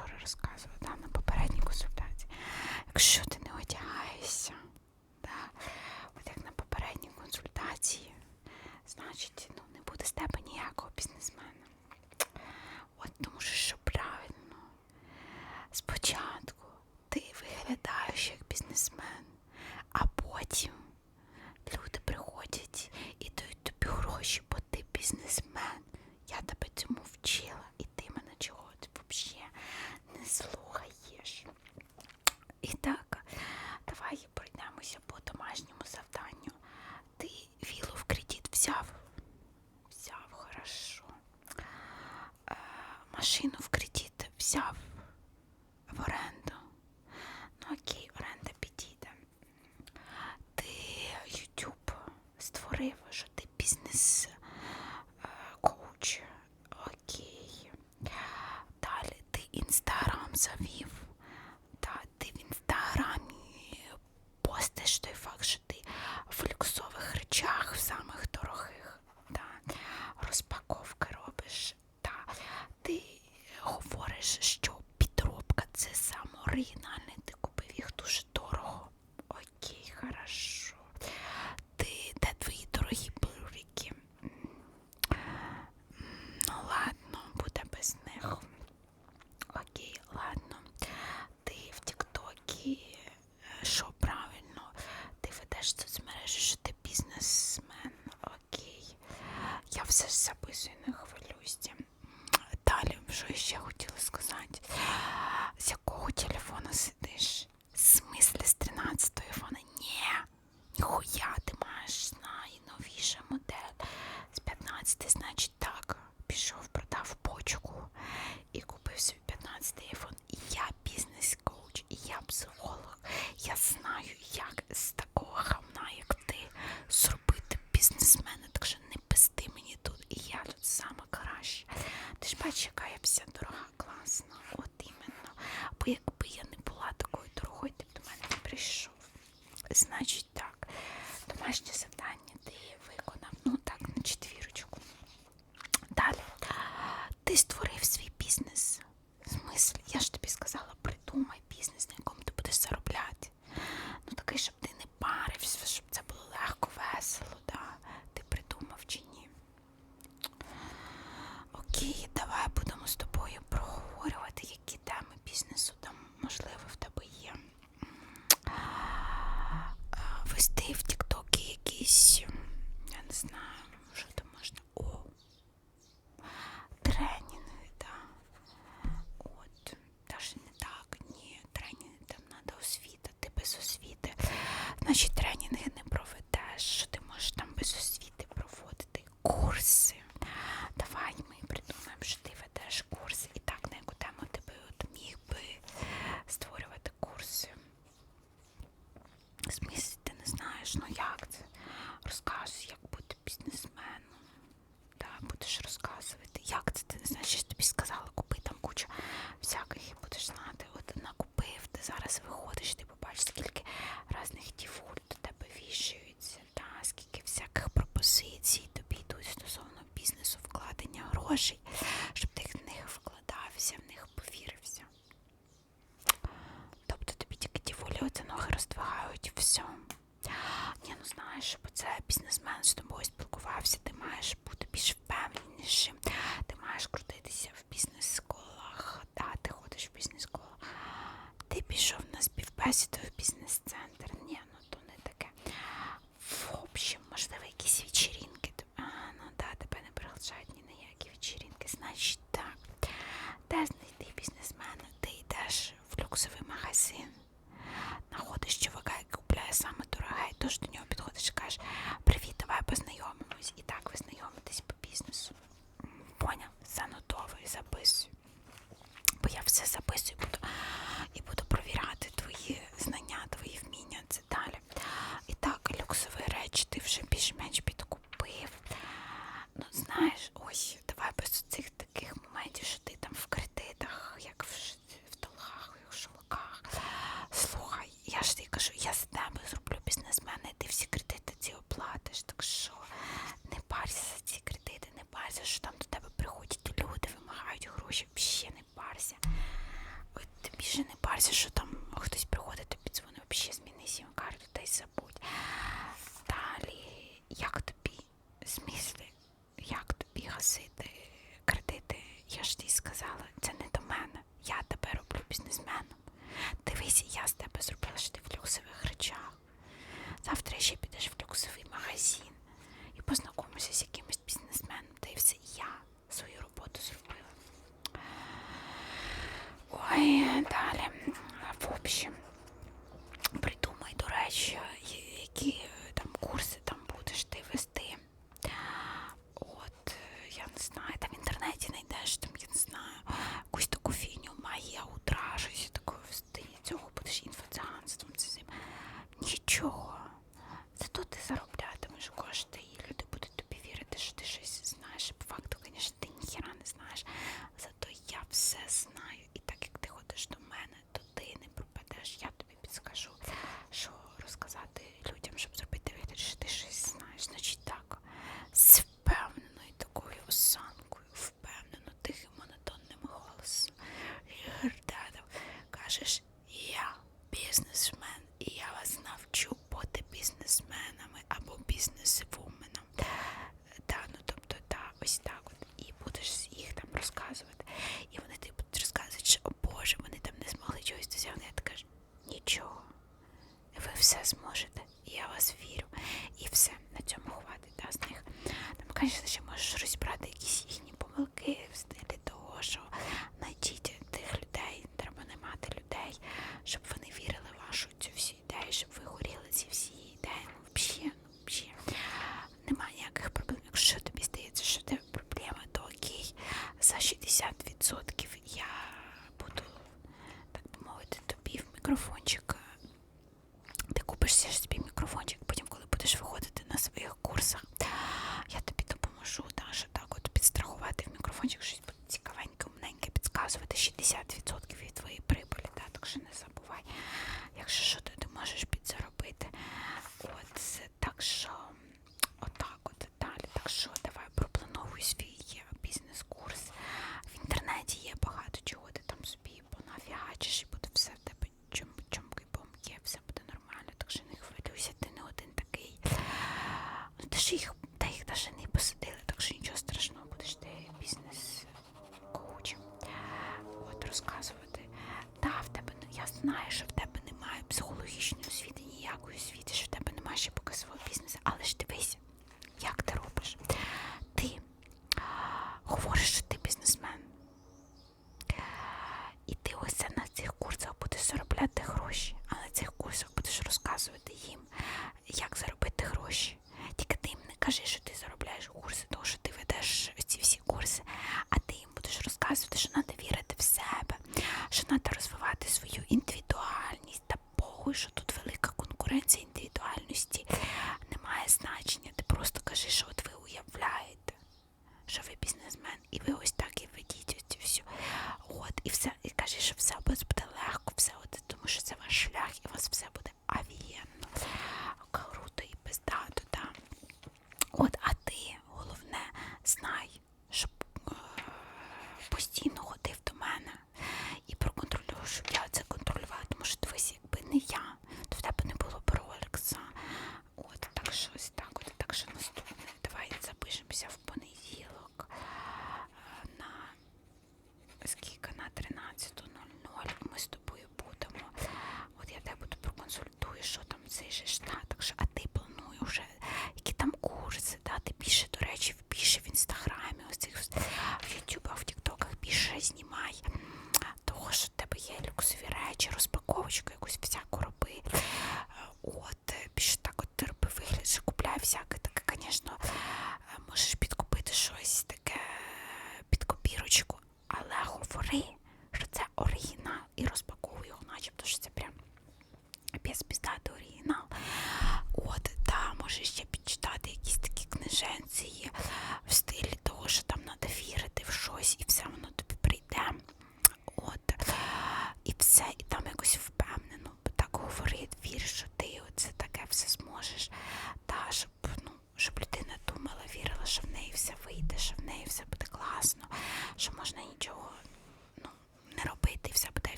вчора розказувала да, на попередній консультації. Якщо ти не одягаєшся, да, от як на попередній консультації, значить ну, не буде з тебе ніякого бізнесмена. От тому що правильно. Спочатку ти виглядаєш як бізнесмен, а потім люди приходять і дають тобі гроші, бо ти бізнесмен. Я тебе цьому вчила, і ти мене чого ти взагалі не слухаєш. І так, давай пройдемося по домашньому завданню. Ти вілу в кредит взяв? Взяв, хорошо. Е, машину в кредит взяв в оренду. Ну окей, оренда підійде. Ти YouTube створив, що ти бізнес е. Окей. Далі ти інстаграм завів. Та ти в інстаграмі постиш той факт, що ти в люксових речах, в самих дорогих. Та, розпаковки робиш. Та, ти говориш, що підробка це саме оригінальне, ти купив їх дуже дорого. Окей, хорошо. Ти де твої дорогі бурики? Ну ладно, буде без них. Окей, ладно. Ти в Тіктокі е, що правильно? Ти ведеш соцмережі, що ти бізнесмен. Окей. Я все ж записую, не хвилюйся. Далі, що ще хотіла сказати? З якого телефона сидиш? В смислі з 13-ї фона? Ні. Ніхуя ти маєш найновіша модель. З 15 значить так. Пішов, продав почку і купив собі 15 айфон. І я бізнес-коуч, і я психолог. Я знаю, як з такого гавна, як ти, зробити бізнесмена. Так що не пизди мені тут. І я тут сама краща. Ти ж бачиш, яка я вся дорога, класна. От іменно. Бо якби я не була такою дорогою, ти б до мене не прийшов. Значить так, домашнє завдання ти виконав, ну так, на четвірочку. Далі. Ти створив свій бізнес. В смислі, я ж тобі сказала, придумай бізнес, на якому ти будеш заробляти. Ну такий, щоб ти не парився, щоб це було легко, весело, да. Ти придумав чи ні? Окей, давай будемо з тобою проговорювати, які теми бізнесу там, можливо, в тебе є. Е, Вести в Тіктокі якісь, я не знаю, що там можна. О, тренінги, так. От, теж не так, ні, тренінги там треба освіта, ти без освіти. Значить, тренінги не проведеш, що ти можеш там без освіти проводити курси. Давай ми придумаємо, що ти ведеш курси. І так, на яку тему ти би от міг би створювати курси. В смислі, ти не знаєш, ну як це? Розказуй, як бути бізнесменом. Да, будеш розказувати, як це ти не знаєш, я ж тобі сказала, купи там кучу всяких і будеш знати. От накупив, ти зараз виходиш, ти побачиш, скільки різних дівуль до тебе вішаються, та, скільки всяких пропозицій тобі йдуть стосовно бізнесу, вкладення грошей, щоб ти в них вкладався, в них повірився. Тобто тобі тільки дівулі оце ноги роздвигають все. Ні, ну знаєш, щоб це бізнесмен з тобою спілкувався, ти маєш бути більш впевненішим, ти маєш крутитися в бізнес-колах, да, ти ходиш в бізнес-колах. Ти пішов на співбесіду в бізнес-центр. cuenta. розказувати. за того, що ти ведеш ці всі курси, а ти їм будеш розказувати, що треба вірити в себе, що треба розвивати свою індивідуальність та похуй, що тут велика конкуренція індивідуальності не має значення. Ти просто кажи, що от ви уявляєте, що ви бізнесмен, і ви ось так і ведіть оцю всю. От, і все, і кажи, що все буде легко, все, от, тому що це ваш шлях, і у вас все буде.